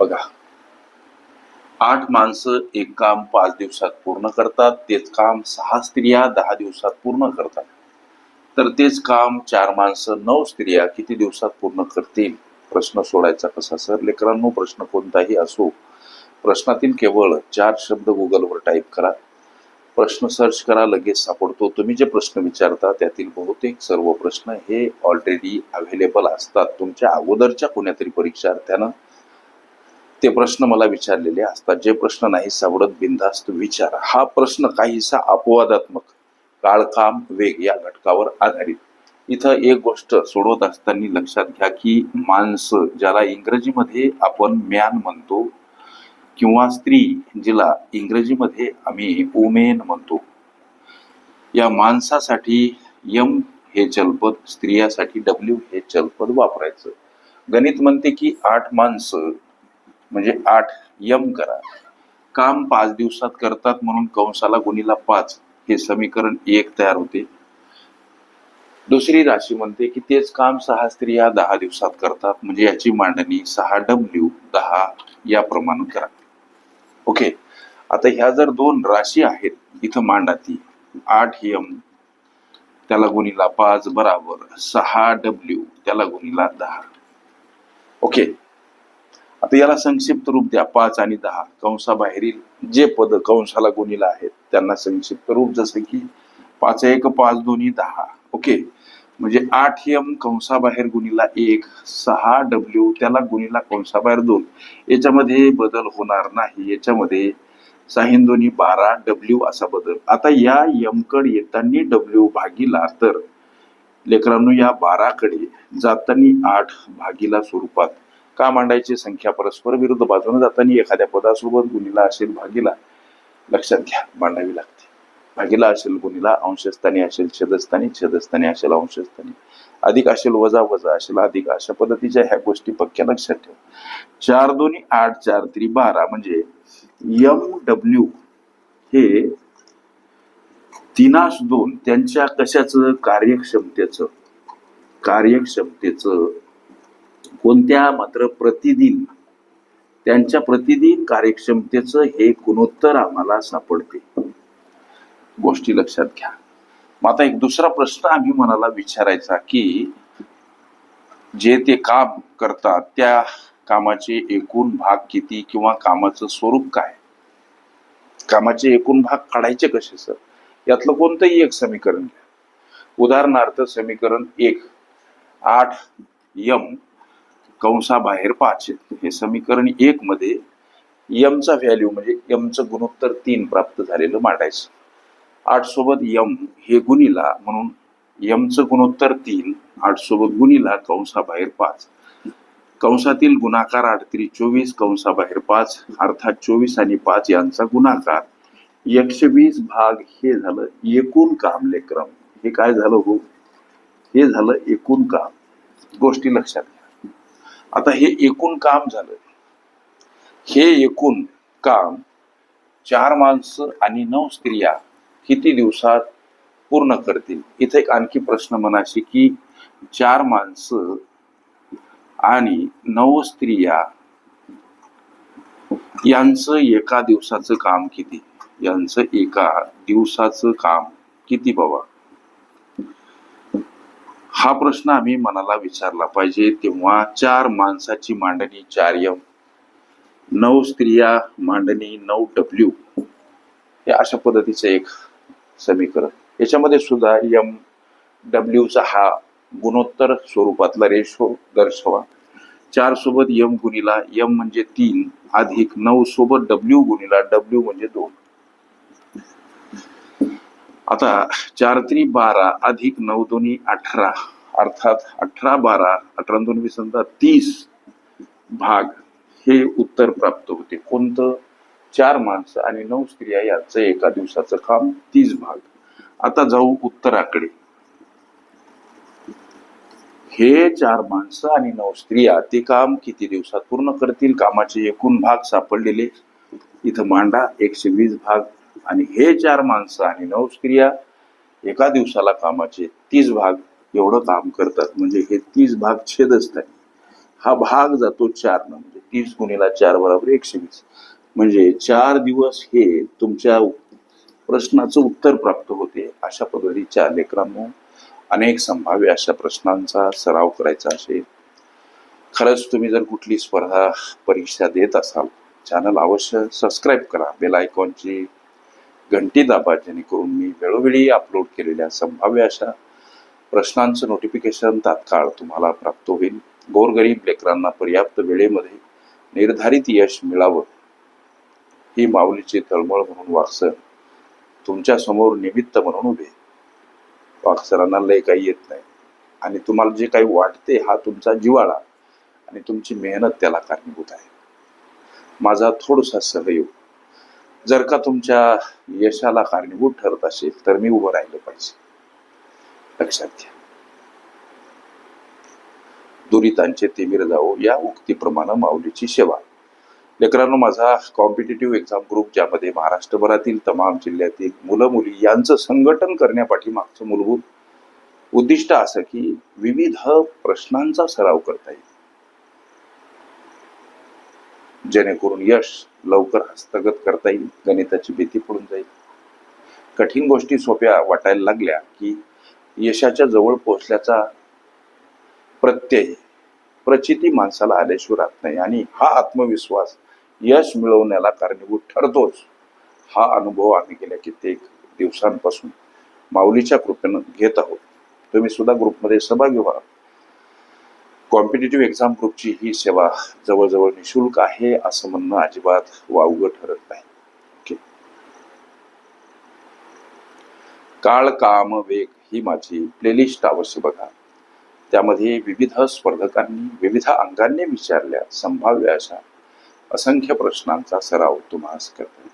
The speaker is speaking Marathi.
बघा. आठ माणसं एक काम पाच दिवसात पूर्ण करतात तेच काम सहा स्त्रिया दहा दिवसात पूर्ण करतात. तर तेच काम चार माणसं नऊ स्त्रिया किती दिवसात पूर्ण करतील? प्रश्न सोडायचा कसा सर? लेकरांनो प्रश्न कोणताही असो. प्रश्नातील केवळ चार शब्द गुगलवर टाईप करा. प्रश्न सर्च करा लगेच सापडतो. तुम्ही जे प्रश्न विचारता त्यातील बहुतेक सर्व प्रश्न हे ऑलरेडी अवेलेबल असतात. तुमच्या अगोदरच्या कोण्यातरी परीक्षार्थ्यानं ते प्रश्न मला विचारलेले असतात. जे प्रश्न नाही सावडत बिनधास्त विचारा. हा प्रश्न काहीसा अपवादात्मक काळकाम वेग या घटकावर आधारित. इथं एक गोष्ट सोडवत असताना लक्षात घ्या की माणसं ज्याला इंग्रजीमध्ये आपण मॅन म्हणतो किंवा स्त्री जिला इंग्रजीमध्ये आम्ही उमेन म्हणतो. या माणसासाठी यम हे चलपद स्त्रियासाठी डब्ल्यू हे चलपद वापरायचं. गणित म्हणते की आठ माणसं म्हणजे आठ यम करा. काम पाच दिवसात करतात म्हणून कंसाला गुणीला पाच. हे समीकरण एक तयार होते. दुसरी राशी म्हणते की तेच काम सहा स्त्रिया दहा दिवसात करतात. म्हणजे याची मांडणी सहा डब्ल्यू दहा या प्रमाणे करा. ओके. आता ह्या जर दोन राशी आहेत इथं मांडा ती. आठ यम त्याला गुणीला पाच बराबर सहा डब्ल्यू त्याला गुणीला दहा. ओके. आता याला संक्षिप्त रूप द्या. पाच आणि दहा. कंसाबाहेरील जे पद कंसाला गुणीला आहेत त्यांना संक्षिप्त रूप जसं की पाच एक पाच दोन्ही दहा. ओके? म्हणजे आठ यम कंसाबाहेर गुणीला एक सहा डब्ल्यू त्याला गुणीला कंसाबाहेर दोन. याच्यामध्ये बदल होणार नाही. याच्यामध्ये साहिन दोन्ही बारा डब्ल्यू असा बदल. आता या यमकड येताना डब्ल्यू भागीला तर लेकरांनो या बाराकडे जाताना आठ भागीला स्वरूपात का मांडायची संख्या परस्पर विरुद्ध बाजूने जाताना एखाद्या पदासोबत गुणीला असेल भागीला लक्षात घ्या मांडावी लागते. भागीला असेल गुणीला अंशस्थानी असेल छेदस्थानी छेदस्थानी असेल अंशस्थानी. अधिक असेल वजा वजा असेल अधिक अशा पद्धतीच्या ह्या गोष्टी पक्क्या लक्षात ठेवा. चार दोन्ही आठ चार त्री बारा म्हणजे यम डब्ल्यू हे तिनाश दोन त्यांच्या कशाचं कार्यक्षमतेचं कार्यक्षमतेचं कोणत्या मात्र प्रतिदिन त्यांच्या प्रतिदिन कार्यक्षमतेचं हे गुणोत्तर आम्हाला सापडते. गोष्टी लक्षात घ्या. मग आता एक दुसरा प्रश्न आम्ही मनाला विचारायचा की जे ते काम करतात त्या कामाचे एकूण भाग किती किंवा कामाचं स्वरूप काय? कामाचे एकूण भाग काढायचे कसे सर? यातलं कोणतंही एक समीकरण घ्या. उदाहरणार्थ समीकरण एक आठ यम कंसाबाहेर पाच आहेत. हे समीकरण एक मध्ये यमचा व्हॅल्यू म्हणजे यमचं गुणोत्तर तीन प्राप्त झालेलं मांडायचं. आठ सोबत यम हे गुणीला म्हणून यमचं गुणोत्तर तीन आठ सोबत गुणीला कंसाबाहेर पाच. कंसातील गुणाकार आठ तरी चोवीस कंसाबाहेर पाच अर्थात चोवीस आणि पाच यांचा गुणाकार. एकशे वीस भाग हे झालं एकूण काम लेक्रम हे काय झालं हो? हे झालं एकूण काम. गोष्टी लक्षात घ्या. आता हे एकूण काम झालं. हे एकूण काम चार माणसं आणि नऊ स्त्रिया किती दिवसात पूर्ण करतील? इथे एक आणखी प्रश्न म्हणाशी की चार माणसं आणि नऊ स्त्रिया यांचं एका दिवसाचं काम किती? यांचं एका दिवसाचं काम किती बाबा? हा प्रश्न आम्ही मनाला विचारला पाहिजे. तेव्हा चार माणसाची मांडणी चार यम नऊ स्त्रिया मांडणी नऊ डब्ल्यू हे अशा पद्धतीचं एक समीकरण. याच्यामध्ये सुद्धा यम डब्ल्यूचा हा गुणोत्तर स्वरूपातला रेशो दर्शवा. चार सोबत यम गुणीला यम म्हणजे तीन. अधिक नऊ सोबत डब्ल्यू गुणीला डब्ल्यू म्हणजे दोन. आता चार त्री बारा अधिक नऊ दोन्ही अठरा. अर्थात अठरा बारा अठरा दोन वीस समजा तीस भाग हे उत्तर प्राप्त होते. कोणतं? चार माणसं आणि नऊ स्त्रिया याचं एका दिवसाचं काम तीस भाग. आता जाऊ उत्तराकडे. हे चार माणसं आणि नऊ स्त्रिया ते काम किती दिवसात पूर्ण करतील? कामाचे एकूण भाग सापडलेले. इथं मांडा एकशे वीस भाग आणि हे चार माणसं आणि नऊ स्त्रिया एका दिवसाला कामाचे तीस भाग एवढं काम करतात. म्हणजे हे तीस भाग छेद असतात हा भाग जातो चार न म्हणजे तीस गुणीला चार बरोबर एकशे वीस. म्हणजे चार दिवस हे तुमच्या प्रश्नाचं उत्तर प्राप्त होते अशा पद्धतीच्या लेकरांनो अनेक संभाव्य अशा प्रश्नांचा सराव करायचा असेल. खरंच तुम्ही जर कुठली स्पर्धा परीक्षा देत असाल चॅनल अवश्य सबस्क्राईब करा. बेल आयकॉनची घंटी दाबा जेणेकरून मी वेळोवेळी अपलोड केलेल्या संभाव्य अशा प्रश्नांचं नोटिफिकेशन तात्काळ तुम्हाला प्राप्त होईल. गोरगरीब लेकरांना पर्याप्त वेळेमध्ये निर्धारित यश मिळावं. ही माऊलीची तळमळ म्हणून वाक्सर तुमच्यासमोर निमित्त म्हणून उभे. वाक्सरांना लय काही येत नाही. आणि तुम्हाला जे काही वाटते हा तुमचा जिवाळा आणि तुमची मेहनत त्याला कारणीभूत आहे. माझा थोडासा सहयोग जर का तुमच्या यशाला कारणीभूत ठरत असेल तर मी उभं राहिलं पाहिजे. लक्षात घ्या. दुरितांचे तिमिर जावो या उक्तीप्रमाणे माऊलीची सेवा. लेकरांनो माझा कॉम्पिटेटिव्ह एक्झाम ग्रुप ज्यामध्ये महाराष्ट्रभरातील तमाम जिल्ह्यातील मुलं मुली यांचं संघटन करण्यापाठी मागचं मूलभूत उद्दिष्ट असं की विविध प्रश्नांचा सराव करता येईल. जेणेकरून यश लवकर हस्तगत करता येईल गणिताची भीती पडून जाईल. कठीण गोष्टी सोप्या वाटायला लागल्या की यशाच्या जवळ पोहोचल्याचा प्रत्यय प्रचिती माणसाला आल्याशिवाय राहत नाही आणि हा आत्मविश्वास यश मिळवण्याला कारणीभूत ठरतोच. हा अनुभव आम्ही गेल्या कित्येक दिवसांपासून माऊलीच्या कृपेनं घेत आहोत. तुम्ही सुद्धा ग्रुपमध्ये सहभागी व्हा. कॉम्पिटेटिव्ह एक्झाम ग्रुपची ही सेवा जवळजवळ निशुल्क आहे असं म्हणणं अजिबात वावगं ठरत नाही. काळ काम वेग ही माझी प्लेलिस्ट अवश्य बघा. त्यामध्ये विविध स्पर्धकांनी विविध अंगांनी विचारल्या संभाव्य अशा असंख्य प्रश्नांचा सराव तुम्हाला करता